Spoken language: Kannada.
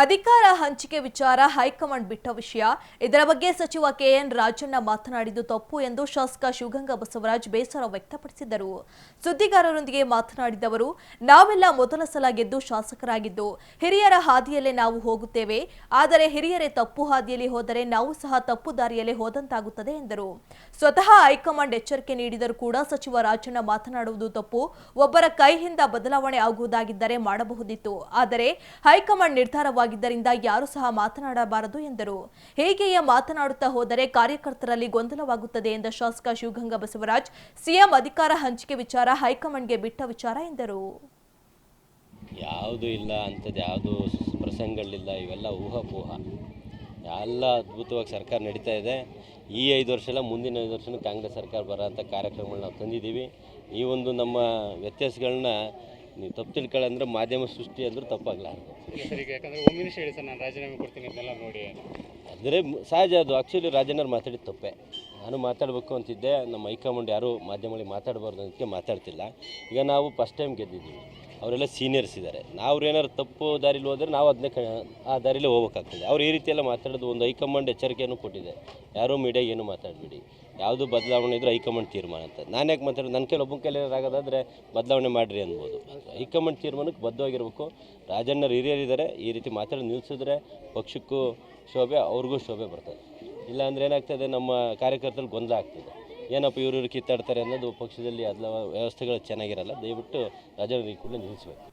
ಅಧಿಕಾರ ಹಂಚಿಕೆ ವಿಚಾರ ಹೈಕಮಾಂಡ್ ಬಿಟ್ಟ ವಿಷಯ. ಇದರ ಬಗ್ಗೆ ಸಚಿವ ಕೆಎನ್ ರಾಜಣ್ಣ ಮಾತನಾಡಿದ್ದು ತಪ್ಪು ಎಂದು ಶಾಸಕ ಶಿವಗಂಗಾ ಬಸವರಾಜ್ ಬೇಸರ ವ್ಯಕ್ತಪಡಿಸಿದರು. ಸುದ್ದಿಗಾರರೊಂದಿಗೆ ಮಾತನಾಡಿದವರು ನಾವೆಲ್ಲ ಮೊದಲ ಸಲ ಗೆದ್ದು ಶಾಸಕರಾಗಿದ್ದು, ಹಿರಿಯರ ಹಾದಿಯಲ್ಲೇ ನಾವು ಹೋಗುತ್ತೇವೆ. ಆದರೆ ಹಿರಿಯರೇ ತಪ್ಪು ಹಾದಿಯಲ್ಲಿ ಹೋದರೆ ನಾವು ಸಹ ತಪ್ಪು ದಾರಿಯಲ್ಲೇ ಹೋದಂತಾಗುತ್ತದೆ ಎಂದರು. ಸ್ವತಃ ಹೈಕಮಾಂಡ್ ಎಚ್ಚರಿಕೆ ನೀಡಿದರೂ ಕೂಡ ಸಚಿವ ರಾಜಣ್ಣ ಮಾತನಾಡುವುದು ತಪ್ಪು. ಒಬ್ಬರ ಕೈಯಿಂದ ಬದಲಾವಣೆ ಆಗುವುದಾಗಿದ್ದರೆ ಮಾಡಬಹುದಿತ್ತು. ಆದರೆ ಹೈಕಮಾಂಡ್ ನಿರ್ಧಾರವಾಗಿದ್ದರಿಂದ ಯಾರೂ ಸಹ ಮಾತನಾಡಬಾರದು ಎಂದರು. ಹೀಗೆಯೇ ಮಾತನಾಡುತ್ತಾ ಹೋದರೆ ಕಾರ್ಯಕರ್ತರಲ್ಲಿ ಗೊಂದಲವಾಗುತ್ತದೆ ಎಂದ ಶಾಸಕ ಶಿವಗಂಗಾ ಬಸವರಾಜ್, ಸಿಎಂ ಅಧಿಕಾರ ಹಂಚಿಕೆ ವಿಚಾರ ಹೈಕಮಾಂಡ್ಗೆ ಬಿಟ್ಟ ವಿಚಾರ ಎಂದರು. ಯಾವುದೂ ಇಲ್ಲ ಅಂಥದ್ದು ಯಾವುದು ಪ್ರಸಂಗಗಳಿಲ್ಲ, ಇವೆಲ್ಲ ಊಹಾಪೋಹ. ಎಲ್ಲ ಅದ್ಭುತವಾಗಿ ಸರ್ಕಾರ ನಡೀತಾ ಇದೆ. ಈ ಐದು ವರ್ಷ ಎಲ್ಲ ಮುಂದಿನ ಐದು ವರ್ಷನೂ ಕಾಂಗ್ರೆಸ್ ಸರ್ಕಾರ ಬರೋಂಥ ಕಾರ್ಯಕ್ರಮಗಳನ್ನ ನಾವು ತಂದಿದ್ದೀವಿ. ಈ ಒಂದು ನಮ್ಮ ವ್ಯತ್ಯಾಸಗಳನ್ನ ನೀವು ತಪ್ಪು ತಿಳ್ಕೊಳ್ಳಂದ್ರೆ ಮಾಧ್ಯಮ ಸೃಷ್ಟಿ ಅಂದ್ರೆ ತಪ್ಪಾಗಲಾರ್ದು. ಸರಿ ಈಗ ಯಾಕಂದ್ರೆ ಒಂದು ನಿಮಿಷ ಹೇಳಿ ಸರ್ ನಾನು ರಾಜೀನಾಮೆ ಕೊಡ್ತೀನಿ ಇದನ್ನೆಲ್ಲ ನೋಡಿ ಅಂದರೆ ಸಹಜ ಅದು. ಆ್ಯಕ್ಚುಲಿ ರಾಜಣ್ಣವ್ರು ಮಾತಾಡಿದ ತಪ್ಪೆ. ನಾನು ಮಾತಾಡಬೇಕು ಅಂತಿದ್ದೆ. ನಮ್ಮ ಹೈಕಮಾಂಡ್ ಯಾರೂ ಮಾಧ್ಯಮಗಳಿಗೆ ಮಾತಾಡಬಾರ್ದು ಅಂತ ಮಾತಾಡ್ತಿಲ್ಲ. ಈಗ ನಾವು ಫಸ್ಟ್ ಟೈಮ್ ಗೆದ್ದಿದ್ದೀವಿ. ಅವರೆಲ್ಲ ಸೀನಿಯರ್ಸ್ ಇದ್ದಾರೆ ನಾವು ಏನಾದ್ರು ತಪ್ಪು ದಾರಿಲಿ ಹೋದರೆ ನಾವು ಅದನ್ನೇ ಆ ದಾರಿಲೇ ಹೋಗ್ಬೇಕಾಗ್ತದೆ. ಅವ್ರು ಈ ರೀತಿಯೆಲ್ಲ ಮಾತಾಡೋದು ಒಂದು ಹೈಕಮಾಂಡ್ ಎಚ್ಚರಿಕೆಯನ್ನು ಕೊಟ್ಟಿದೆ. ಯಾರೂ ಮೀಡಿಯಾ ಏನು ಮಾತಾಡಬೇಡಿ. ಯಾವುದು ಬದಲಾವಣೆ ಇದ್ದರೆ ಹೈಕಮಾಂಡ್ ತೀರ್ಮಾನ ಅಂತ. ನಾನು ಯಾಕೆ ಮಾತಾಡೋದು? ನನ್ನ ಕೈಲಿ ಒಬ್ಬನ ಕೈಲಿ ಆಗೋದಾದರೆ ಬದಲಾವಣೆ ಮಾಡಿರಿ ಅನ್ಬೋದು. ಹೈಕಮಾಂಡ್ ತೀರ್ಮಾನಕ್ಕೆ ಬದ್ಧವಾಗಿರ್ಬೇಕು. ರಾಜಣ್ಣರು ಹಿರಿಯರಿದ್ದಾರೆ ಈ ರೀತಿ ಮಾತಾಡೋದು ನಿಲ್ಲಿಸಿದ್ರೆ ಪಕ್ಷಕ್ಕೂ ಶೋಭೆ, ಅವ್ರಿಗೂ ಶೋಭೆ ಬರ್ತದೆ. ಇಲ್ಲಾಂದ್ರೆ ಏನಾಗ್ತದೆ? ನಮ್ಮ ಕಾರ್ಯಕರ್ತರಲ್ಲಿ ಗೊಂದಲ ಆಗ್ತದೆ. ಏನಪ್ಪ ಇವರು ಇವರು ಕಿತ್ತಾಡ್ತಾರೆ ಅನ್ನೋದು ಪಕ್ಷದಲ್ಲಿ ಅದೆಲ್ಲ ವ್ಯವಸ್ಥೆಗಳು ಚೆನ್ನಾಗಿರಲ್ಲ ದಯವಿಟ್ಟು ರಾಜಣ್ಣರು ಕೂಡ ನಿಲ್ಲಿಸಬೇಕು